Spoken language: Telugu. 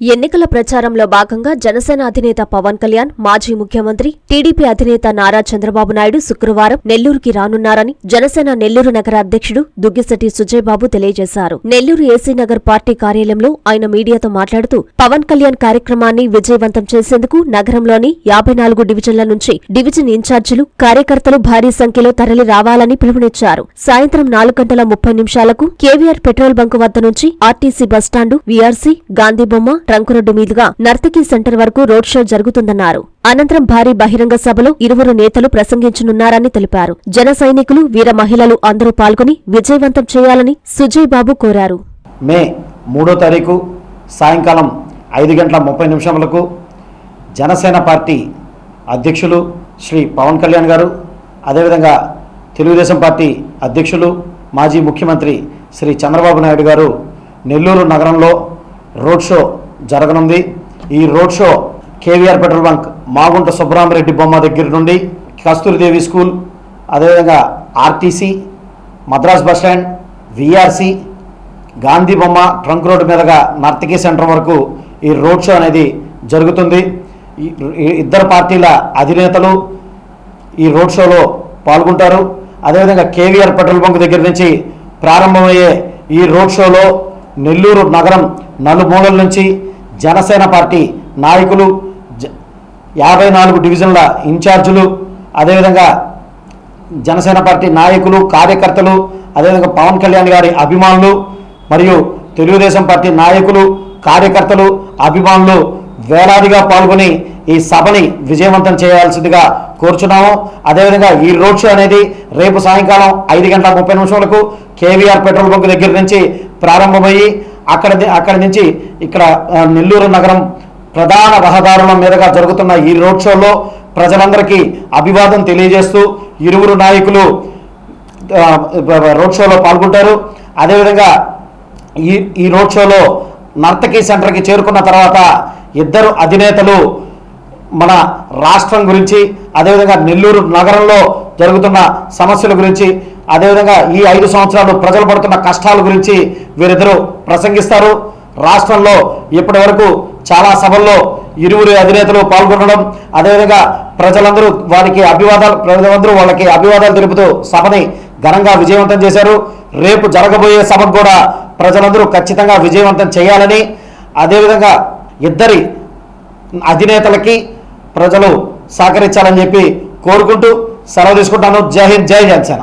ఎన్నికల ప్రచారంలో భాగంగా జనసేన అధినేత పవన్ కళ్యాణ్ మాజీ ముఖ్యమంత్రి టీడీపీ అధినేత నారా చంద్రబాబు నాయుడు శుక్రవారం నెల్లూరుకి రానున్నారని జనసేన నెల్లూరు నగర అధ్యక్షుడు దుగ్గిశెట్టి సుజయ్ బాబు తెలియజేశారు. నెల్లూరు ఏసీ నగర్ పార్టీ కార్యాలయంలో ఆయన మీడియాతో మాట్లాడుతూ పవన్ కళ్యాణ్ కార్యక్రమాన్ని విజయవంతం చేసేందుకు నగరంలోని యాభై నాలుగు డివిజన్ల నుంచి డివిజన్ ఇన్ఛార్జీలు కార్యకర్తలు భారీ సంఖ్యలో తరలి రావాలని పిలుపునిచ్చారు. సాయంత్రం నాలుగు గంటల ముప్పై నిమిషాలకు కేవీఆర్ పెట్రోల్ బంకు వద్ద నుంచి ఆర్టీసీ బస్టాండు వీఆర్సీ గాంధీబొమ్మ ట్రంకురోడ్డు మీదుగా నర్తకీ సెంటర్ వరకు రోడ్ షో జరుగుతుందన్నారు. అనంతరం భారీ బహిరంగ సభలో ఇరువురు నేతలు ప్రసంగించనున్నారని తెలిపారు. జన సైనికులు వీర మహిళలు అందరూ పాల్గొని విజయవంతం చేయాలని సుజయ్ బాబు కోరారు. మే మూడో తారీఖు సాయంకాలం ఐదు గంటల ముప్పై నిమిషములకు జనసేన పార్టీ అధ్యక్షులు శ్రీ పవన్ కళ్యాణ్ గారు అదేవిధంగా తెలుగుదేశం పార్టీ అధ్యక్షులు మాజీ ముఖ్యమంత్రి శ్రీ చంద్రబాబు నాయుడు గారు నెల్లూరు నగరంలో రోడ్ షో జరగనుంది. ఈ road show KVR petrol bunk Magunta Subbaramareddy బొమ్మ దగ్గర నుండి కస్తూరిదేవి స్కూల్ అదేవిధంగా RTC Madras bus stand VRC Gandhi బొమ్మ ట్రంక్ రోడ్డు మీదుగా నర్తకీ సెంటర్ వరకు ఈ రోడ్ షో అనేది జరుగుతుంది. ఇద్దరు పార్టీల అధినేతలు ఈ రోడ్ షోలో పాల్గొంటారు. అదేవిధంగా కేవీఆర్ పెట్రోల్ బంక్ దగ్గర నుంచి ప్రారంభమయ్యే ఈ రోడ్ షోలో నెల్లూరు నగరం నలుమూలల నుంచి జనసేన పార్టీ నాయకులు జ- యాభై నాలుగు డివిజన్ల ఇన్ఛార్జీలు అదేవిధంగా జనసేన పార్టీ నాయకులు కార్యకర్తలు అదేవిధంగా పవన్ కళ్యాణ్ గారి అభిమానులు మరియు తెలుగుదేశం పార్టీ నాయకులు కార్యకర్తలు అభిమానులు వేలాదిగా పాల్గొని ఈ సభని విజయవంతం చేయాల్సిందిగా కోరుచున్నాము. అదేవిధంగా ఈ రోడ్ షో అనేది రేపు సాయంకాలం ఐదు గంటల ముప్పై నిమిషాలకు కేవీఆర్ పెట్రోల్ బంక్ దగ్గర నుంచి ప్రారంభమయ్యి అక్కడ అక్కడి నుంచి ఇక్కడ నెల్లూరు నగరం ప్రధాన రహదారుల మీదుగా జరుగుతున్న ఈ రోడ్ షోలో ప్రజలందరికీ అభివాదం తెలియజేస్తూ ఇరువురు నాయకులు రోడ్ షోలో పాల్గొంటారు. అదేవిధంగా ఈ ఈ రోడ్ షోలో నర్తకీ సెంటర్కి చేరుకున్న తర్వాత ఇద్దరు అధినేతలు మన రాష్ట్రం గురించి అదేవిధంగా నెల్లూరు నగరంలో జరుగుతున్న సమస్యల గురించి అదేవిధంగా ఈ ఐదు సంవత్సరాలు ప్రజలు పడుతున్న కష్టాల గురించి వీరిద్దరూ ప్రసంగిస్తారు. రాష్ట్రంలో ఇప్పటి వరకు చాలా సభల్లో ఇరువురు అధినేతలు పాల్గొనడం అదేవిధంగా ప్రజలందరూ వారికి అభివాదాలు ప్రజలందరూ వాళ్ళకి అభివాదాలు తెలుపుతూ సభని ఘనంగా విజయవంతం చేశారు. రేపు జరగబోయే సభకు కూడా ప్రజలందరూ ఖచ్చితంగా విజయవంతం చేయాలని అదేవిధంగా ఇద్దరి అధినేతలకి ప్రజలు సహకరించాలని చెప్పి కోరుకుంటూ సెలవు తీసుకుంటాను. జై హింద్ జై జనసేన.